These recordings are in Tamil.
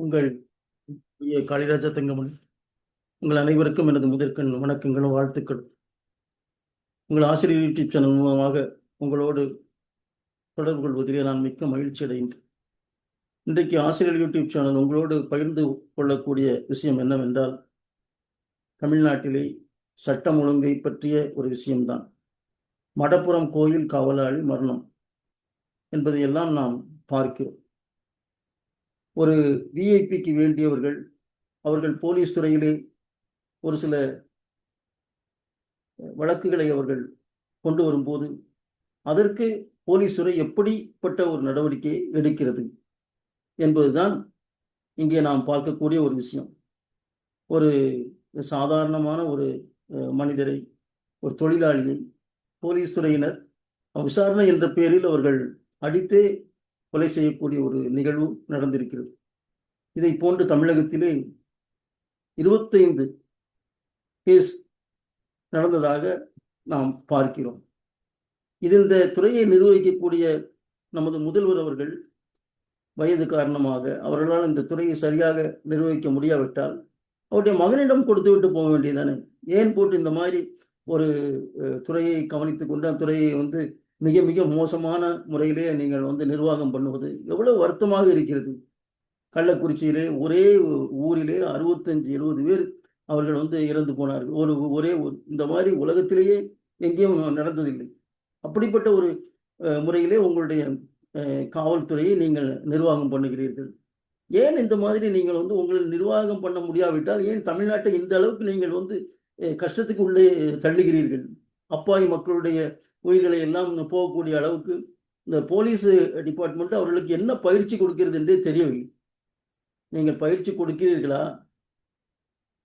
உங்கள் காளிராஜா தங்கமணி உங்கள் அனைவருக்கும் எனது முதற்கண் வணக்கங்களும் வாழ்த்துக்கள். உங்கள் ஆசிரியர் யூடியூப் சேனல் மூலமாக உங்களோடு தொடர்பு கொள்வதிலே நான் மிக்க மகிழ்ச்சி அடைகின்றேன். இன்றைக்கு ஆசிரியர் யூடியூப் சேனல் உங்களோடு பகிர்ந்து கொள்ளக்கூடிய விஷயம் என்னவென்றால் தமிழ்நாட்டிலே சட்டம் ஒழுங்கை பற்றிய ஒரு விஷயம்தான். மடப்புறம் கோயில் காவலாளி மரணம் என்பதையெல்லாம் நாம் பார்க்கிறோம். ஒரு விஐபிக்கு வேண்டியவர்கள் அவர்கள் போலீஸ் துறையிலே ஒரு சில வழக்குகளை அவர்கள் கொண்டு வரும்போது அதற்கு போலீஸ் துறை எப்படிப்பட்ட ஒரு நடவடிக்கை எடுக்கிறது என்பதுதான் இங்கே நாம் பார்க்கக்கூடிய ஒரு விஷயம். ஒரு சாதாரணமான ஒரு மனிதரை ஒரு தொழிலாளியை போலீஸ் துறையினர் விசாரணை என்ற பெயரில் அவர்கள் அடித்தே கொலை செய்யக்கூடிய ஒரு நிகழ்வு நடந்திருக்கிறது. இதை போன்று தமிழகத்திலே இருபத்தைந்து கேஸ் நடந்ததாக நாம் பார்க்கிறோம். இது இந்த துறையை நிர்வகிக்கக்கூடிய நமது முதல்வர் அவர்கள் வயது காரணமாக அவர்களால் இந்த துறையை சரியாக நிர்வகிக்க முடியாவிட்டால் அவருடைய மகனிடம் கொடுத்து விட்டு போக வேண்டியதானே ஏன் போட்டு இந்த மாதிரி ஒரு துறையை கவனித்து கொண்டு அந்த துறையை வந்து மிக மிக மோசமான முறையிலே நீங்கள் வந்து நிர்வாகம் பண்ணுவது எவ்வளவு வருத்தமாக இருக்கிறது. கள்ளக்குறிச்சியிலே ஒரே ஊரிலே அறுபத்தஞ்சு எழுபது பேர் அவர்கள் வந்து இறந்து போனார்கள். ஒரு ஒரே இந்த மாதிரி உலகத்திலேயே எங்கேயும் நடந்ததில்லை. அப்படிப்பட்ட ஒரு முறையிலே உங்களுடைய காவல்துறையை நீங்கள் நிர்வாகம் பண்ணுகிறீர்கள். ஏன் இந்த மாதிரி நீங்கள் வந்து உங்களை நிர்வாகம் பண்ண முடியாவிட்டால் ஏன் தமிழ்நாட்டை இந்த அளவுக்கு நீங்கள் வந்து கஷ்டத்துக்கு உள்ளே தள்ளுகிறீர்கள்? அப்பாவி மக்களுடைய உயிர்களை எல்லாம் போகக்கூடிய அளவுக்கு இந்த போலீஸ் டிபார்ட்மெண்ட் அவர்களுக்கு என்ன பயிற்சி கொடுக்கிறது என்றே தெரியவில்லை. நீங்கள் பயிற்சி கொடுக்கிறீர்களா?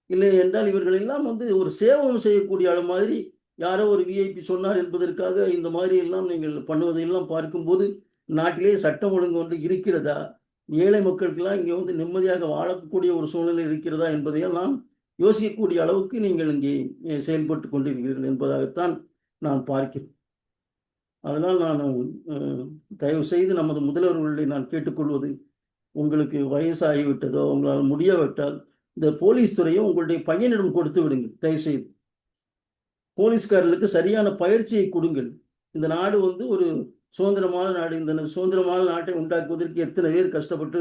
இல்லை என்றால் இவர்கள் எல்லாம் வந்து ஒரு சேவகம் செய்யக்கூடிய அளவு மாதிரி யாரோ ஒரு விஐபி சொன்னார் என்பதற்காக இந்த மாதிரி எல்லாம் நீங்கள் பண்ணுவதையெல்லாம் பார்க்கும்போது நாட்டிலே சட்டம் ஒழுங்கு ஒன்று இருக்கிறதா? ஏழை மக்களுக்கெல்லாம் இங்கே வந்து நிம்மதியாக வாழக்கூடிய ஒரு சூழ்நிலை இருக்கிறதா என்பதையெல்லாம் யோசிக்கக்கூடிய அளவுக்கு நீங்கள் இங்கே செயல்பட்டு கொண்டிருக்கிறீர்கள் என்பதாகத்தான் நான் பார்க்கிறேன் அதனால் நான் தயவு செய்து நமது முதல்வர்களை நான் கேட்டுக்கொள்வது உங்களுக்கு வயசாகிவிட்டதோ உங்களால் முடியாவிட்டால் இந்த போலீஸ் துறையை உங்களுடைய பையனிடம் கொடுத்து விடுங்கள் தயவு செய்து போலீஸ்காரர்களுக்கு சரியான பயிற்சியை கொடுங்கள். இந்த நாடு வந்து ஒரு சுதந்திரமான நாடு இந்த சுதந்திரமான நாட்டை உண்டாக்குவதற்கு எத்தனை பேர் கஷ்டப்பட்டு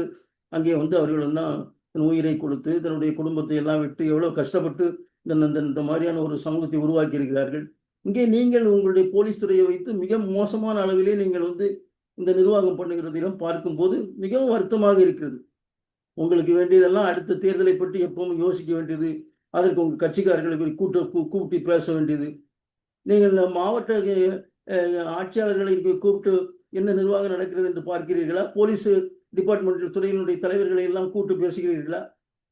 அங்கே வந்து அவர்கள் தான் தன் உயிரை கொடுத்து தன்னுடைய குடும்பத்தை எல்லாம் விட்டு எவ்வளோ கஷ்டப்பட்டு இந்த இந்த மாதிரியான ஒரு சமூகத்தை உருவாக்கி இருக்கிறார்கள் இங்கே நீங்கள் உங்களுடைய போலீஸ் துறையை வைத்து மிக மோசமான அளவிலே நீங்கள் வந்து இந்த நிர்வாகம் பண்ணுகிறதையும் பார்க்கும்போது மிகவும் வருத்தமாக இருக்கிறது. உங்களுக்கு வேண்டியதெல்லாம் அடுத்த தேர்தலை பற்றி எப்பவும் யோசிக்க வேண்டியது அதற்கு உங்கள் கட்சிக்காரர்களை கூட்ட கூப்பிட்டு பேச வேண்டியது. நீங்கள் மாவட்ட ஆட்சியாளர்களை கூப்பிட்டு என்ன நிர்வாகம் நடக்கிறது என்று பார்க்கிறீர்களா? போலீஸ் டிபார்ட்மெண்ட் துறையினுடைய தலைவர்களை எல்லாம் கூப்பிட்டு பேசுகிறீர்களா?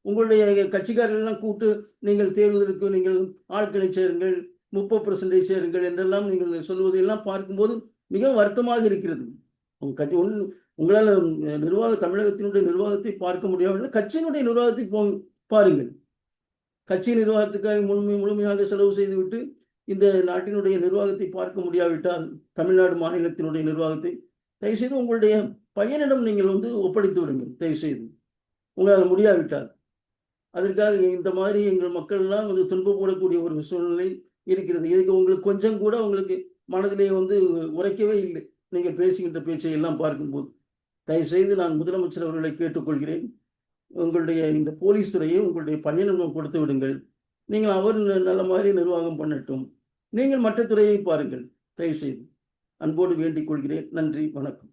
உங்களுடைய கட்சிக்காரர்கள் எல்லாம் கூட்டு நீங்கள் தேர்வதற்கு நீங்கள் ஆட்களை சேருங்கள் முப்பது பர்சன்டேஜ் சேருங்கள் என்றெல்லாம் நீங்கள் சொல்வதையெல்லாம் பார்க்கும்போது மிகவும் வருத்தமாக இருக்கிறது. உங்கள் கட்சி ஒன்று உங்களால் நிர்வாக தமிழகத்தினுடைய நிர்வாகத்தை பார்க்க முடியாமல் கட்சியினுடைய நிர்வாகத்தை போ பாருங்கள். கட்சி நிர்வாகத்துக்காக முழுமை முழுமையாக செலவு செய்துவிட்டு இந்த நாட்டினுடைய நிர்வாகத்தை பார்க்க முடியாவிட்டால் தமிழ்நாடு மாநிலத்தினுடைய நிர்வாகத்தை தயவுசெய்து உங்களுடைய பையனிடம் நீங்கள் வந்து ஒப்படைத்து விடுங்கள் தயவு செய்து உங்களால் முடியாவிட்டால். அதற்காக இந்த மாதிரி எங்கள் மக்கள் எல்லாம் துன்பப்படக்கூடிய ஒரு சூழ்நிலை இருக்கிறது. இதுக்கு உங்களுக்கு கொஞ்சம் கூட உங்களுக்கு மனதிலே வந்து உரைக்கவே இல்லை. நீங்கள் பேசுகின்ற பேச்சை எல்லாம் பார்க்கும்போது. தயவு செய்து நான் முதலமைச்சர் அவர்களை கேட்டுக்கொள்கிறேன். உங்களுடைய இந்த போலீஸ் துறையை உங்களுடைய பணியிடம் கொடுத்து விடுங்கள். நீங்கள் அவர் நல்ல மாதிரி நிர்வாகம் பண்ணட்டும். நீங்கள் மற்ற துறையை பாருங்கள். தயவு செய்து அன்போடு வேண்டிக் கொள்கிறேன். நன்றி. வணக்கம்.